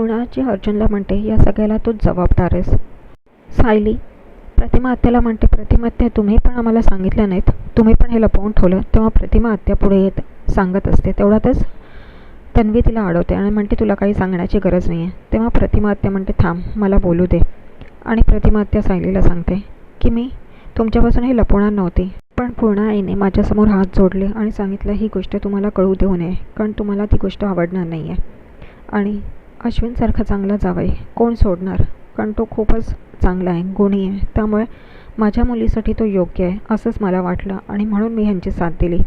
पूर्णाची अर्जुनला म्हणते या सगळ्याला तूच जबाबदार आहेस. सायली प्रतिमा आत्याला म्हणते प्रतिमा आत्या तुम्ही पण आम्हाला सांगितलं नाहीत. तुम्ही पण हे लपवून ठेवलं तेव्हा प्रतिमा आत्या पुढे येत सांगत असते. तेवढ्यातच तन्वी तिला अडवते आणि म्हणते तुला काही सांगण्याची गरज नाही आहे तेव्हा प्रतिमा आत्या म्हणते थांब मला बोलू दे. आणि प्रतिमा आत्या सायलीला सांगते की मी तुमच्यापासून हे लपवणार नव्हती पण पूर्ण आईने माझ्यासमोर हात जोडले आणि सांगितलं ही गोष्ट तुम्हाला कळू देऊ नये कारण तुम्हाला ती गोष्ट आवडणार नाही आहे आणि अश्विनसारखा चांगला जावई. कोण सोडणार? कारण तो खूपच चांगला आहे गुणी आहे. त्यामुळे माझ्या मुलीसाठी तो योग्य आहे असंच मला वाटलं आणि म्हणून मी ह्यांची साथ दिली.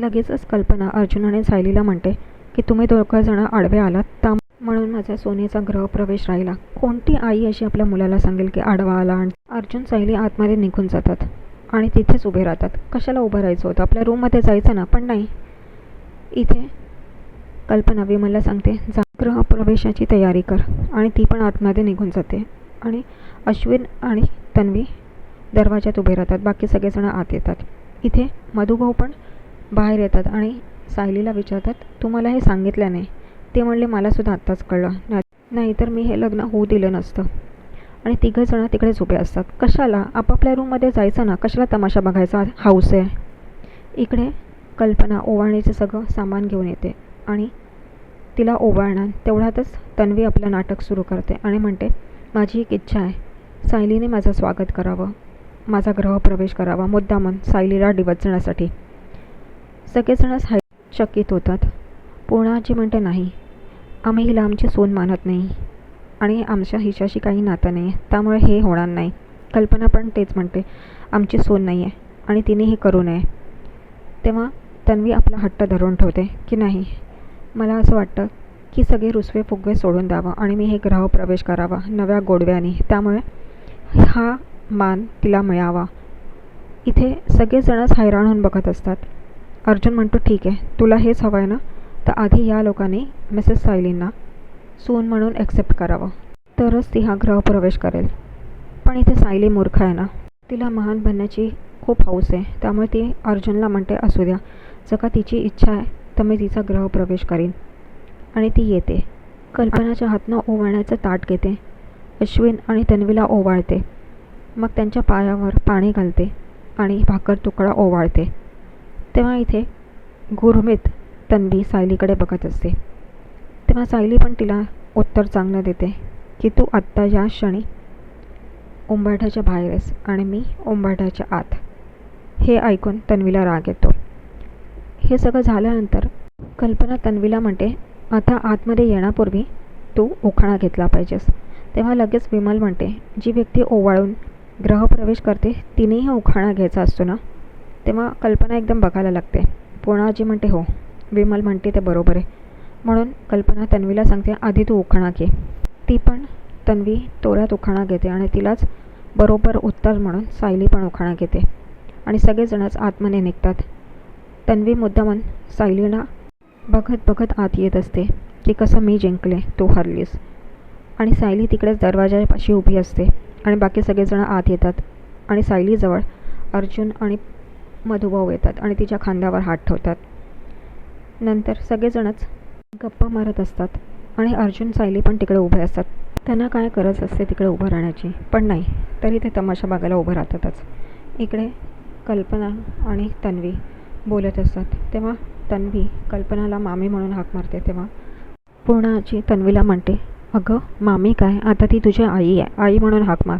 लगेचच कल्पना अर्जुनाने सायलीला म्हणते की तुम्ही दोघंजणं आडवे आलात त्या म्हणून माझा सोनेचा ग्रहप्रवेश राहिला. कोणती आई अशी आपल्या मुलाला सांगेल की आडवा आला आणि अर्जुन सायली आतमध्ये निघून जातात आणि तिथेच उभे राहतात. कशाला उभं राहायचं होतं? आपल्या रूममध्ये जायचं ना पण नाही. इथे कल्पना विमलला सांगते जा गृहप्रवेशाची तयारी कर. आणि ती पण आतमध्ये निघून जाते. आणि अश्विन आणि तन्वी दरवाजात उभे राहतात. बाकी सगळेजण आत येतात. इथे मधुभाऊ पण बाहेर येतात आणि सायलीला विचारतात तू मला हे सांगितलं नाही. ते म्हणले मलासुद्धा आत्ताच कळलं. नाहीतर मी हे लग्न होऊ दिलं नसतं. आणि तिघंजणं तिकडेच उभे असतात. कशाला? आपापल्या रूममध्ये जायचं ना? कशाला तमाशा बघायचा? हाऊस आहे. इकडे कल्पना ओवाळणीचं सगळं सामान घेऊन येते. आणि तिला ओवाळणार. तेवढ्यातच तन्वी आपलं नाटक सुरू करते आणि म्हणते माझी एक इच्छा आहे. सायलीने माझं स्वागत करावं. माझा ग्रहप्रवेश करावा. मुद्दामन सायलीला डिवचण्यासाठी. सगळेजण हाय चकित होतात. पूर्णाजी म्हणते नाही. आम्ही हिला आमची सून मानत नाही. आणि आमच्या हिच्याशी काही नातं नाही आहे त्यामुळे हे होणार नाही. कल्पना पण तेच म्हणते आमची सून नाही आहे आणि तिने हे करू नये. तेव्हा तन्वी आपला हट्ट धरून ठेवते की नाही मला असं वाटतं की सगळे रुसवे फुगवे सोडून द्यावं आणि मी हे ग्रह प्रवेश करावा नव्या गोडव्याने. त्यामुळे हा मान तिला मिळावा. इथे सगळेजणच हैराण होऊन बघत असतात. अर्जुन म्हणतो ठीक आहे तुला हेच हवं आहे ना? तर आधी या लोकांनी मिसेस सायलींना सून म्हणून ॲक्सेप्ट करावं. तरच ती हा गृहप्रवेश करेल. पण इथे सायली मूर्ख आहे ना? तिला महान बनण्याची खूप हौस आहे. त्यामुळे ती अर्जुनला म्हणते असू द्या. जर का तिची इच्छा आहे तर मी तिचा गृहप्रवेश करीन. आणि ती येते. कल्पनाच्या हातनं ओवाळण्याचं ताट घेते. अश्विन आणि तन्वीला ओवाळते. मग त्यांच्या पायावर पाणी घालते आणि भाकर तुकडा ओवाळते. तेव्हा इथे गुरमीत तन्वी सायलीकडे बघत असते. तेव्हा सायली पण तिला उत्तर चांगलं देते की तू आत्ता या क्षणी उंबरठ्याच्या बाहेर आहेस आणि मी उंबरठ्याच्या आत. हे ऐकून तन्वीला राग येतो. हे सगळं झाल्यानंतर कल्पना तन्वीला म्हणते आता आतमध्ये येण्यापूर्वी तू उखाणा घेतला पाहिजेस. तेव्हा लगेच विमल म्हणते जी व्यक्ती ओवाळून ग्रहप्रवेश करते तिनेही उखाणा घ्यायचा असतो ना? तेव्हा कल्पना एकदम बघायला लागते. पूर्णाजी म्हणते हो. विमल म्हणते ते बरोबर आहे. म्हणून कल्पना तन्वीला सांगते आधी तू उखाणा घे. ती पण तन्वी तोऱ्यात उखाणा घेते आणि तिलाच बरोबर उत्तर म्हणून सायली पण उखाणा घेते. आणि सगळेजणच आतमध्ये निघतात. तन्वी मुद्दामन सायलीला बघत बघत आत येत असते की कसं मी जिंकले तू हरलीस. आणि सायली तिकडेच दरवाजापाशी उभी असते आणि बाकी सगळेजणं आत येतात आणि सायलीजवळ अर्जुन आणि मधुभाऊ येतात आणि तिच्या खांद्यावर हात ठेवतात. नंतर सगळेजणच गप्पा मारत असतात आणि अर्जुन सायली पण तिकडे उभे असतात. त्यांना काय गरज असते तिकडे उभं राहण्याची? पण नाही तरी ते तमाशा बघायला उभं राहतातच. इकडे कल्पना आणि तन्वी बोलत असतात. तेव्हा तन्वी कल्पनाला मामी म्हणून हाक मारते. तेव्हा पूर्णाची तन्वीला म्हणते अगं मामी काय? आता ती तुझी आई आहे. आई म्हणून हाक मार.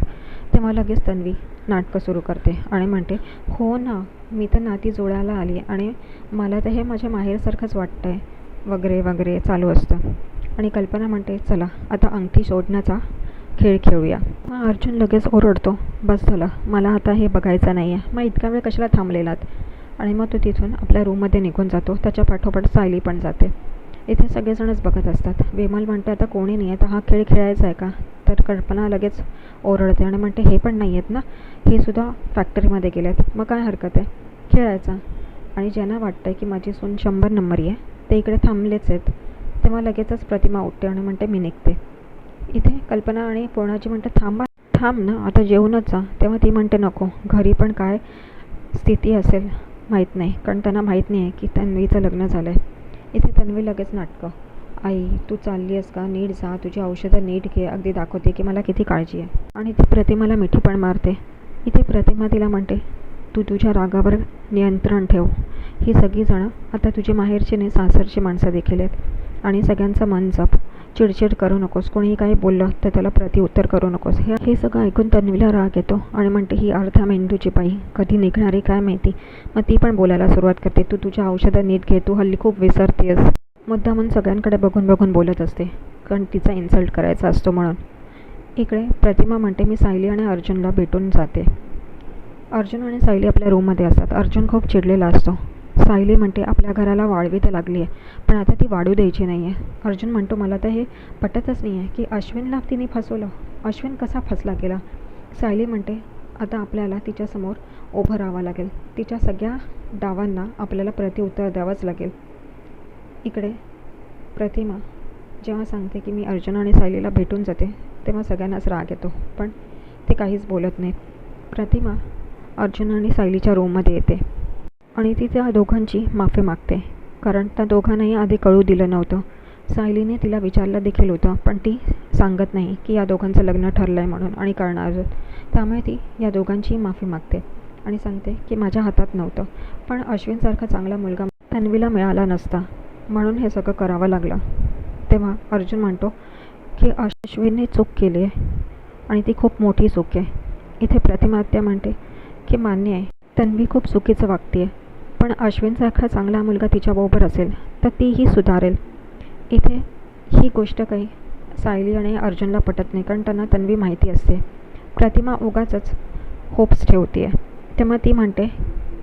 तेव्हा लगेच तन्वी नाटकं सुरू करते आणि म्हणते हो ना मी तर नाती जोडायला आली आणि मला तर हे माझ्या माहेरसारखंच वाटतं आहे वगैरे वगैरे चालू असतं. आणि कल्पना म्हणते चला आता अंगठी शोधण्याचा खेळ खेळूया. मग अर्जुन लगेच ओरडतो बस झालं मला आता हे बघायचं नाही आहे मग इतका वेळ कशाला थांबलेलात? आणि मग तो तिथून आपल्या रूममध्ये निघून जातो. त्याच्या पाठोपाठ सायली पण जाते. इथे सगळेजणच बघत असतात. विमल म्हणते आता कोणी नाही आहे तर हा खेळ खेळायचा आहे का? तर कल्पना लगेच ओरडते आणि म्हणते हे पण नाही आहेत ना? हे सुद्धा फॅक्टरीमध्ये गेले आहेत मग काय हरकत आहे? खेळायचा. आणि ज्यांना वाटतं आहे की माझी सून शंभर नंबरी आहे ते इकडे थांबलेच आहेत. तेव्हा लगेचच प्रतिमा उठते आणि म्हणते मी निघते. इथे कल्पना आणि पूर्णाजी म्हणते थांबा थांब ना आता जेवूनच जा. तेव्हा ती म्हणते नको घरी पण काय स्थिती असेल माहीत नाही. कारण त्यांना माहीत नाही आहे की तन्वीचं लग्न झालं आहे इथे तन्वी लगेच नाटकं. आई तू चालली आहेस का? नीट जा. तुझी औषधं नीट घे. अगदी दाखवते की मला किती काळजी आहे. आणि ती प्रतिमाला मिठी पण मारते. इथे प्रतिमा तिला म्हणते तू तुझ्या रागावर नियंत्रण ठेव. ही सगळीजणं आता तुझी माहेरची नाही सासरची माणसं देखील आहेत. आणि सगळ्यांचं मन जप. चिडचिड करू नकोस. कोणीही काही बोललं तर त्याला प्रतिउत्तर करू नकोस. हे हे सगळं ऐकून तन्वीला राग येतो आणि म्हणते ही अर्धा मेंदूची बाई कधी निघणारी काय माहिती? मग ती पण बोलायला सुरुवात करते. तू तुझ्या औषधं नीट घे. तू हल्ली खूप विसरतेस. मुद्दामून सगळ्यांकडे बघून बघून बोलत असते. कारण तिचा इन्सल्ट करायचा असतो म्हणून. इकडे प्रतिमा म्हणते मी सायली आणि अर्जुनला भेटून जाते. अर्जुन आणि सायली आपल्या रूममध्ये असतात. अर्जुन खूप चिडलेला असतो. सायली म्हणते आपल्या घराला वाळवी तर लागली आहे पण आता ती वाढू द्यायची नाही आहे अर्जुन म्हणतो मला तर हे पटतच नाही आहे की अश्विनला तिने फसवलं. अश्विन कसा फसला गेला सायली म्हणते आता आपल्याला तिच्यासमोर उभं राहावं लागेल. तिच्या सगळ्या डावांना आपल्याला प्रतिउत्तर द्यावंच लागेल. इकडे प्रतिमा जेव्हा सांगते की मी अर्जुन आणि सायलीला भेटून जाते तेव्हा सगळ्यांनाच राग येतो पण ते काहीच बोलत नाहीत. प्रतिमा अर्जुन आणि सायलीच्या रूममध्ये येते. आणि ती त्या दोघांची माफी मागते. कारण त्या दोघांनाही आधी कळू दिलं नव्हतं. सायलीने तिला विचारलं देखील होतं पण ती सांगत नाही की या दोघांचं लग्न ठरलं आहे म्हणून आणि करणार. त्यामुळे ती या दोघांची माफी मागते आणि सांगते की माझ्या हातात नव्हतं पण अश्विनसारखा चांगला मुलगा तन्वीला मिळाला नसता. म्हणून हे सगळं करावं लागलं. तेव्हा अर्जुन म्हणतो की अश्विनने चूक केली आहे आणि ती खूप मोठी चूक आहे. इथे प्रतिमात्या म्हणते की मान्य आहे तन्वी खूप चुकीचं वागते आहे पण अश्विनसारखा चांगला मुलगा तिच्याबरोबर असेल तर तीही सुधारेल. इथे ही गोष्ट काही सायली आणि अर्जुनला पटत नाही कारण त्यांना तन्वी माहिती असते. प्रतिमा उगाचच होप्स ठेवते आहे तेव्हा ती म्हणते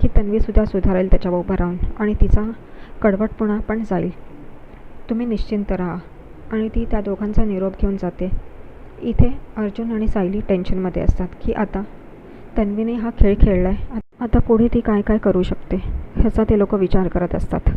की तन्वीसुद्धा सुधारेल त्याच्याबरोबर राहून आणि तिचा कडवटपणा पण जाईल. तुम्ही निश्चिंत राहा आणि ती त्या दोघांचा निरोप घेऊन जाते. इथे अर्जुन आणि सायली टेन्शनमध्ये असतात की आता तन्वीने हा खेळ खेळला आहे आता पुढे ती काय काय करू शकते? ह्याचा ते लोक विचार करत असतात.